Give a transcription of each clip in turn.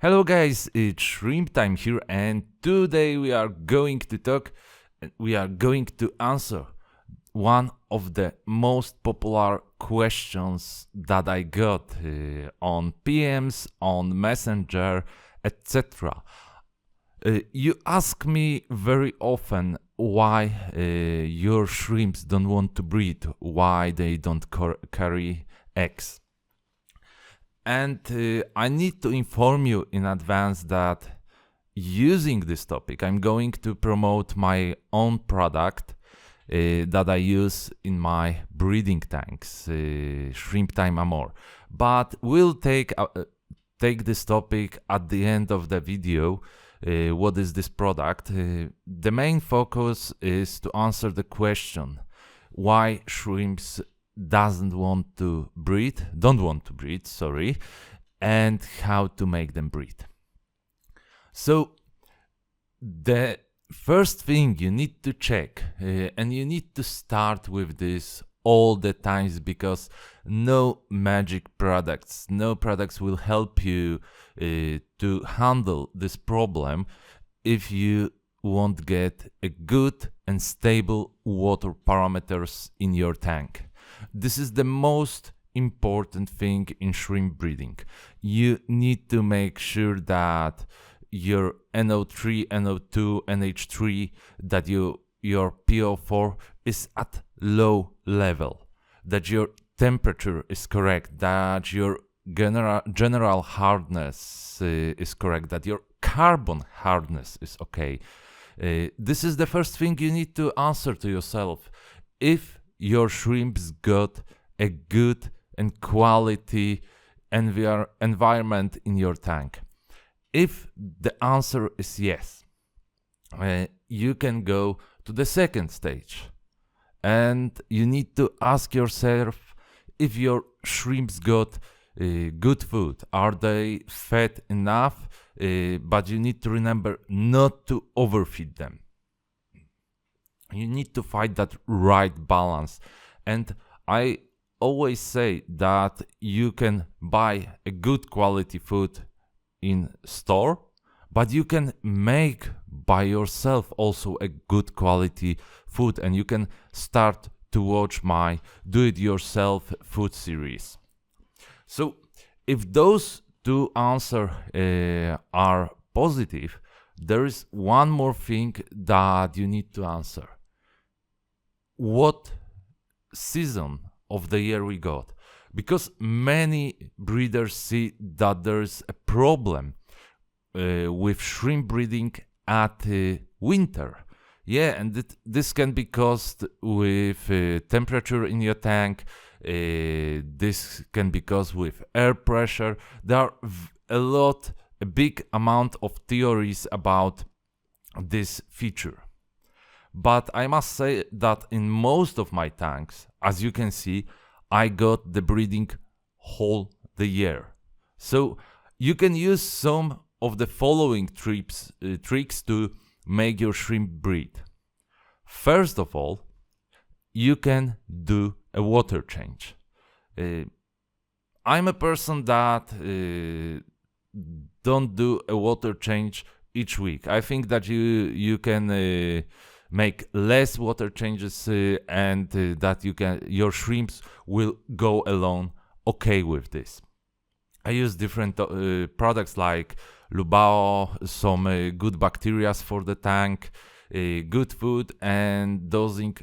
Hello guys, it's Shrimp Time here and today we are going to talk we are going to answer one of the most popular questions that I got uh, on PMs, on Messenger, etc. Uh, you ask me very often why uh, your shrimps don't want to breed, why they don't carry eggs. And uh, I need to inform you in advance that using this topic, I'm going to promote my own product uh, that I use in my breeding tanks, uh, Shrimp Time Amor. But we'll take uh, take this topic at the end of the video. Uh, what is this product? Uh, the main focus is to answer the question why shrimps doesn't want to breed, don't want to breed, sorry, and how to make them breed. So, the first thing you need to check, uh, and you need to start with this all the times because no magic products, no products will help you uh, to handle this problem if you won't get a good and stable water parameters in your tank. This is the most important thing in shrimp breeding. You need to make sure that your NO3, NO2, NH3, that you your PO4 is at low level, that your temperature is correct, that your general general hardness uh, is correct, that your carbon hardness is okay. Uh, this is the first thing you need to answer to yourself. If your shrimps got a good and quality envir- environment in your tank? If the answer is yes, uh, you can go to the second stage and you need to ask yourself if your shrimps got uh, good food. Are they fed enough? Uh, but you need to remember not to overfeed them you need to find that right balance. And i always say that you can buy a good quality food in store but you can make by yourself also a good quality food and you can start to watch my do it yourself food series. So if those two answers uh, are positive there is one more thing that you need to answer what season of the year we got. Because many breeders see that there's a problem uh, with shrimp breeding at uh, winter. Yeah and th- this can be caused with uh, temperature in your tank uh, this can be caused with air pressure. There are a lot a big amount of theories about this feature but I must say that in most of my tanks, as you can see, I got the breeding whole the year. So you can use some of the following trips, uh, tricks to make your shrimp breed. First of all, you can do a water change. Uh, I'm a person that uh, don't do a water change each week. I think that you you can uh, make less water changes uh, and uh, that you can your shrimps will go alone okay with this. I use different uh, products like lubao some uh, good bacteria for the tank uh, good food and dosing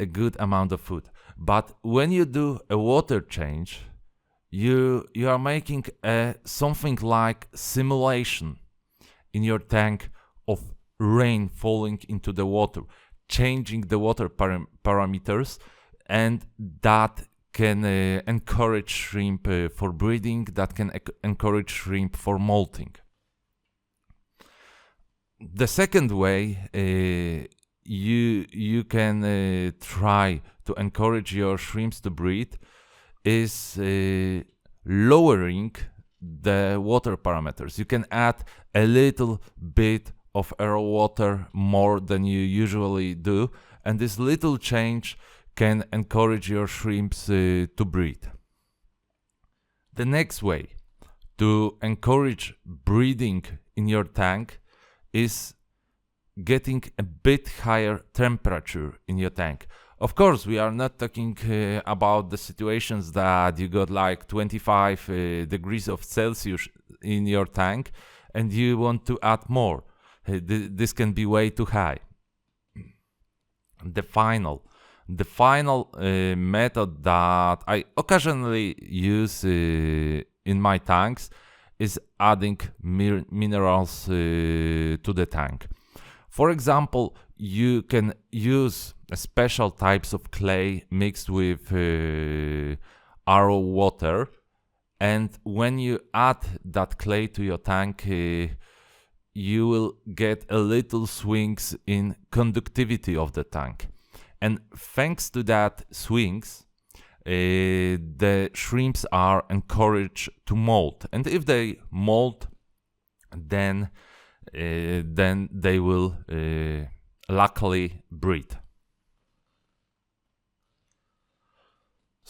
a good amount of food. But when you do a water change you you are making a something like simulation in your tank of rain falling into the water, changing the water param- parameters, and that can uh, encourage shrimp uh, for breeding, that can ec- encourage shrimp for molting. The second way uh, you you can uh, try to encourage your shrimps to breed is uh, lowering the water parameters. You can add a little bit of air water more than you usually do, and this little change can encourage your shrimps uh, to breed. The next way to encourage breeding in your tank is getting a bit higher temperature in your tank. Of course, we are not talking uh, about the situations that you got like 25 uh, degrees of Celsius in your tank and you want to add more. Uh, th- this can be way too high. The final, the final uh, method that I occasionally use uh, in my tanks is adding mir- minerals uh, to the tank. For example, you can use special types of clay mixed with uh, RO water, and when you add that clay to your tank, uh, you will get a little swings in conductivity of the tank. And thanks to that swings, uh, the shrimps are encouraged to molt. And if they molt, then uh, then they will uh, luckily breed.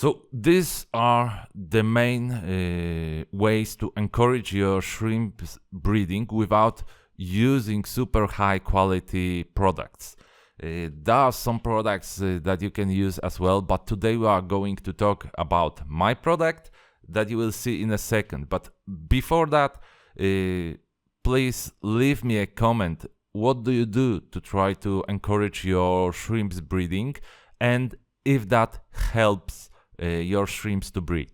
So these are the main uh, ways to encourage your shrimp breeding without using super high quality products. Uh, there are some products uh, that you can use as well, but today we are going to talk about my product that you will see in a second. But before that, uh, please leave me a comment. What do you do to try to encourage your shrimps breeding, and if that helps your shrimps to breed?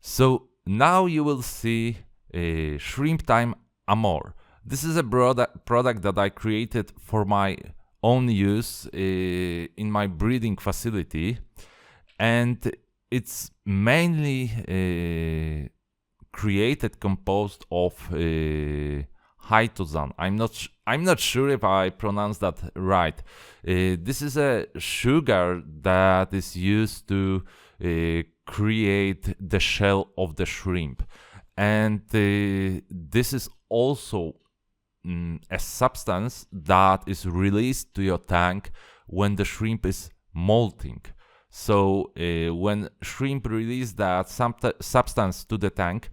So now you will see uh, Shrimp Time Amor. This is a product product that I created for my own use uh, in my breeding facility, and it's mainly uh, created composed of uh, Hytozan. I'm not I'm not sure if I pronounce that right. Uh, this is a sugar that is used to uh, create the shell of the shrimp, and uh, this is also mm, a substance that is released to your tank when the shrimp is molting. So uh, when shrimp release that substance to the tank,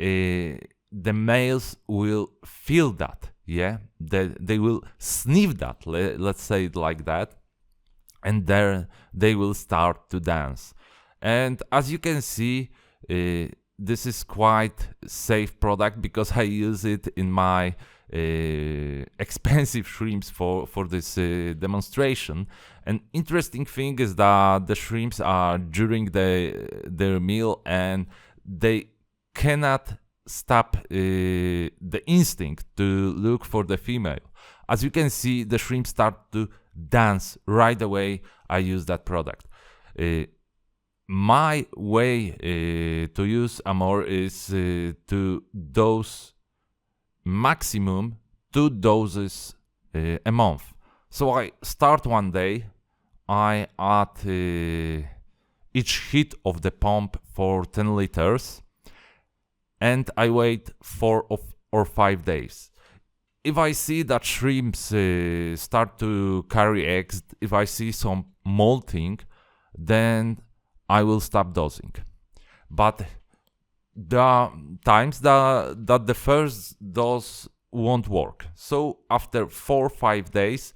uh, the males will feel that yeah? They, they will sniff that let, let's say it like that and there they will start to dance. And as you can see uh, this is quite safe product because i use it in my uh, expensive shrimps for for this uh, demonstration. An interesting thing is that the shrimps are during the their meal and they cannot stop uh, the instinct to look for the female. As you can see, the shrimp start to dance right away. I use that product. Uh, my way uh, to use Amor is to dose maximum two doses uh, a month. So I start one day, I add uh, each hit of the pump for 10 liters and I wait four or five days. If I see that shrimps uh, start to carry eggs, if I see some molting, then I will stop dosing. But are times that, that the first dose won't work. So after four or five days,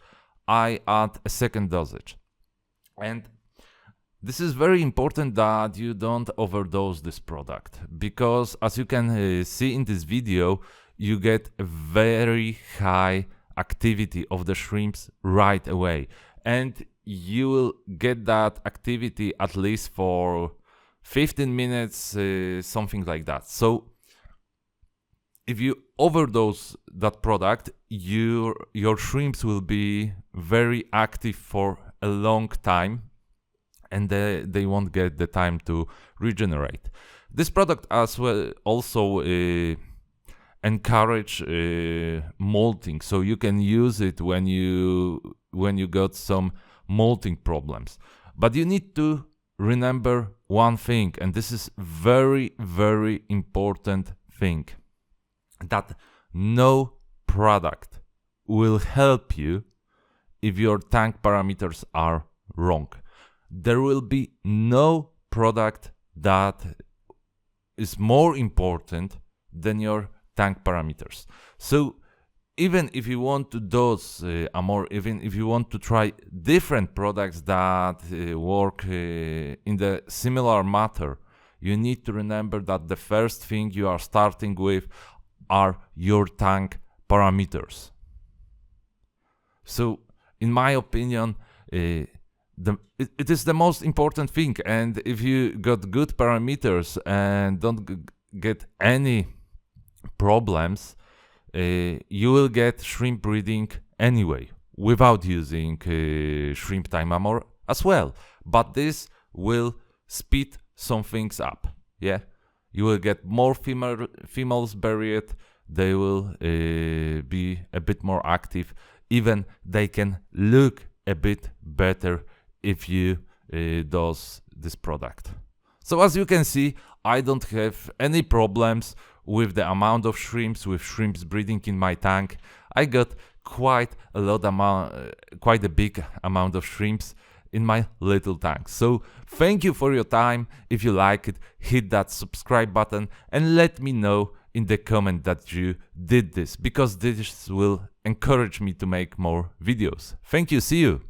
I add a second dosage. And this is very important that you don't overdose this product because as you can uh, see in this video you get a very high activity of the shrimps right away. And you will get that activity at least for 15 minutes uh, something like that. So if you overdose that product your your shrimps will be very active for a long time and they, they won't get the time to regenerate. This product as well also uh, encourage uh, molting, so you can use it when you when you got some molting problems. But you need to remember one thing, and this is very very important thing, that no product will help you if your tank parameters are wrong there will be no product that is more important than your tank parameters. So even if you want to dose uh, a more even if you want to try different products that uh, work uh, in the similar matter you need to remember that the first thing you are starting with are your tank parameters so in my opinion uh, the, it, it is the most important thing and if you got good parameters and don't g- get any problems uh, you will get shrimp breeding anyway without using uh, shrimp time armor as well. But this will speed some things up yeah? You will get more female females buried they will uh, be a bit more active even they can look a bit better if you uh, does this product. So as you can see i don't have any problems with the amount of shrimps with shrimps breeding in my tank. I got quite a lot amount uh, quite a big amount of shrimps in my little tank. So thank you for your time. If you like it hit that subscribe button and let me know in the comment that you did this because this will encourage me to make more videos. Thank you. See you